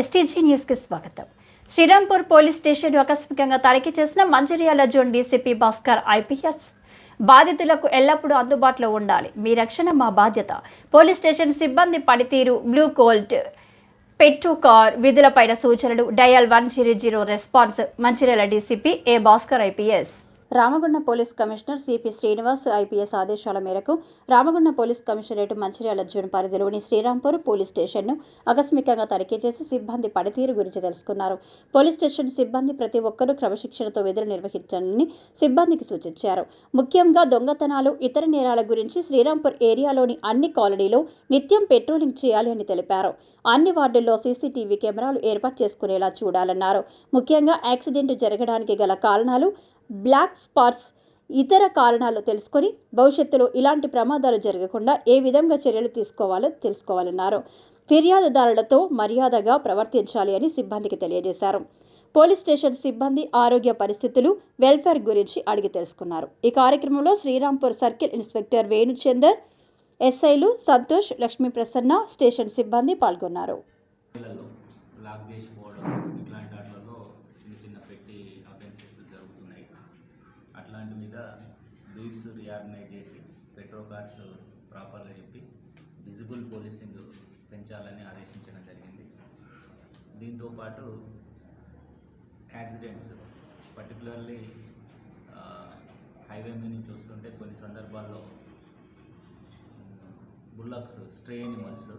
STG న్యూస్కి స్వాగతం. Srirampur police station ఆకస్మికంగా తనిఖీ చేసిన Mancherial zone DCP Bhaskar IPS. బాధితులకు ఎల్లప్పుడూ అందుబాటులో ఉండాలి. మీ రక్షణ మా బాధ్యత. పోలీస్ స్టేషన్ సిబ్బంది పనితీరు బ్లూ కోల్ట్ పెట్టు కార్ విధులపైన సూచనలు. Dial one zero zero response. Mancherial DCP A Bhaskar IPS. Ramagundam police commissioner CP Srinivas IPS ఆదేశాల మేరకు Ramagundam police commissionerate Mancherial zone పరిధిలోని శ్రీరాంపూర్ పోలీస్ స్టేషన్ను ఆకస్మికంగా తనిఖీ చేసి సిబ్బంది పనితీరు గురించి తెలుసుకున్నారు. పోలీస్ స్టేషన్ సిబ్బంది ప్రతి ఒక్కరూ క్రమశిక్షణతో విధులు నిర్వహించాలని సిబ్బందికి సూచించారు. ముఖ్యంగా దొంగతనాలు ఇతర నేరాల గురించి శ్రీరాంపూర్ ఏరియాలోని అన్ని కాలనీలో నిత్యం పెట్రోలింగ్ చేయాలి అని తెలిపారు. అన్ని వార్డుల్లో సీసీటీవీ కెమెరాలు ఏర్పాటు చేసుకునేలా చూడాలన్నారు. ముఖ్యంగా యాక్సిడెంట్ జరగడానికి గల కారణాలు బ్లాక్ స్పాట్స్ ఇతర కారణాలు తెలుసుకొని భవిష్యత్తులో ఇలాంటి ప్రమాదాలు జరగకుండా ఏ విధంగా చర్యలు తీసుకోవాలో తెలుసుకోవాలన్నారు. ఫిర్యాదుదారులతో మర్యాదగా ప్రవర్తించాలి అని సిబ్బందికి తెలియజేశారు. పోలీస్ స్టేషన్ సిబ్బంది ఆరోగ్య పరిస్థితులు వెల్ఫేర్ గురించి అడిగి తెలుసుకున్నారు. ఈ కార్యక్రమంలో శ్రీరాంపూర్ సర్కిల్ ఇన్స్పెక్టర్ వేణుచందర్ ఎస్ఐలు సంతోష్ లక్ష్మీ ప్రసన్న స్టేషన్ సిబ్బంది పాల్గొన్నారు. లాక్ చేసిపోవడం ఇట్లాంటి వాటిలో చిన్న చిన్న పెట్టి అఫెన్సెస్ జరుగుతున్నాయి. అట్లాంటి మీద బీట్స్ రియార్గనైజ్ చేసి పెట్రో కార్డ్స్ ప్రాపర్గా చెప్పి విజిబుల్ పోలీసింగ్ పెంచాలని ఆదేశించడం జరిగింది. దీంతోపాటు యాక్సిడెంట్స్ పర్టికులర్లీ హైవే మీద నుంచి వస్తుంటే కొన్ని సందర్భాల్లో బుల్లక్స్ స్ట్రే ఎనిమల్స్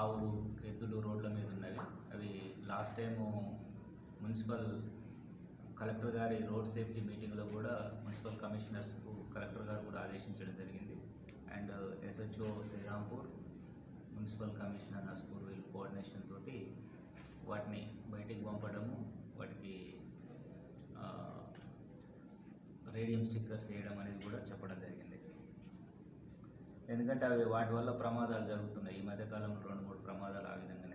ఆవులు ఎద్దులు రోడ్ల మీద ఉన్నవి. అవి లాస్ట్ టైము మున్సిపల్ కలెక్టర్ గారి రోడ్ సేఫ్టీ మీటింగ్లో కూడా మున్సిపల్ కమిషనర్స్కు కలెక్టర్ గారు కూడా ఆదేశించడం జరిగింది. And SHO Srirampur municipal commissioner Naspur వీళ్ళు కోఆర్డినేషన్ తోటి వాటిని బయటికి పంపడము వాటికి రేడియం స్టిక్కర్స్ వేయడం అనేది కూడా చెప్పడం జరిగింది. ఎందుకంటే అవి వాటి వల్ల ప్రమాదాలు జరుగుతున్నాయి. ఈ మధ్యకాలంలో రెండు మూడు ప్రమాదాలు ఆ విధంగా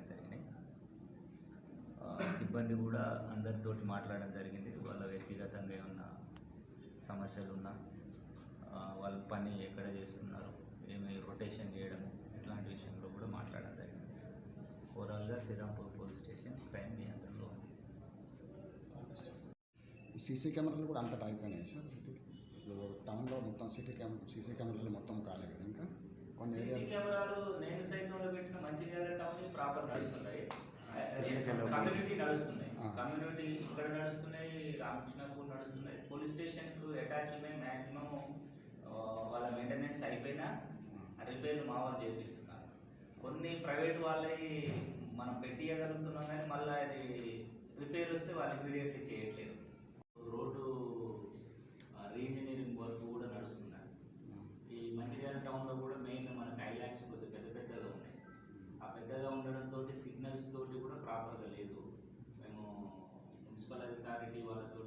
సిబ్బంది కూడా అందరితోటి మాట్లాడడం జరిగింది. వాళ్ళ వ్యక్తిగతంగా ఏమన్నా సమస్యలు ఉన్నా ఆ, వాళ్ళ పని ఎక్కడ చేస్తున్నారు ఏమి రొటేషన్ చేయడము ఇట్లాంటి విషయంలో కూడా మాట్లాడడం జరిగింది. ఓవరాల్గా శ్రీరాంపూర్ పోలీస్ స్టేషన్ క్రైమ్ నియంత్రణలో ఉంది. సీసీ కెమెరాలు కూడా అంతటా అయిపోయినాయి సార్? సిటీ ఇప్పుడు టౌన్లో మొత్తం సిటీ కెమెరా సీసీ కెమెరాలు మొత్తం కాలేదు ఇంకా? కొన్ని సీసీ కెమెరాలు నేను సైతంలో పెట్టిన మంచిర్యాల టౌన్ ప్రాపర్ నడుస్తున్నాయి కమ్యూనిటీ నడుస్తున్నాయి. కమ్యూనిటీ ఇక్కడ నడుస్తున్నాయి రామకృష్ణపూర్ నడుస్తున్నాయి. పోలీస్ స్టేషన్కు అటాచ్ ఉన్నాయి మ్యాక్సిమం వాళ్ళ మెయింటెనెన్స్ అయిపోయినా రిపేర్లు మా వాళ్ళు చేపిస్తున్నారు. కొన్ని ప్రైవేట్ వాళ్ళవి మనం పెట్టియగలుగుతున్నాం కానీ మళ్ళీ అది రిపేర్ వస్తే వాళ్ళు ఇమీడియట్లీ చేయట్లేదు. రోడ్డు రీఇంజనీరింగ్ వర్క్ కూడా నడుస్తున్నాయి ఈ మంచిర్యాల టౌన్లో కూడా మెయిన్ మనకి ఐలాక్స్ కొద్దిగా తోటి సిగ్నల్స్ తోటి కూడా ప్రాపర్గా లేదు. మేము మున్సిపల్ అథారిటీ వాళ్ళతో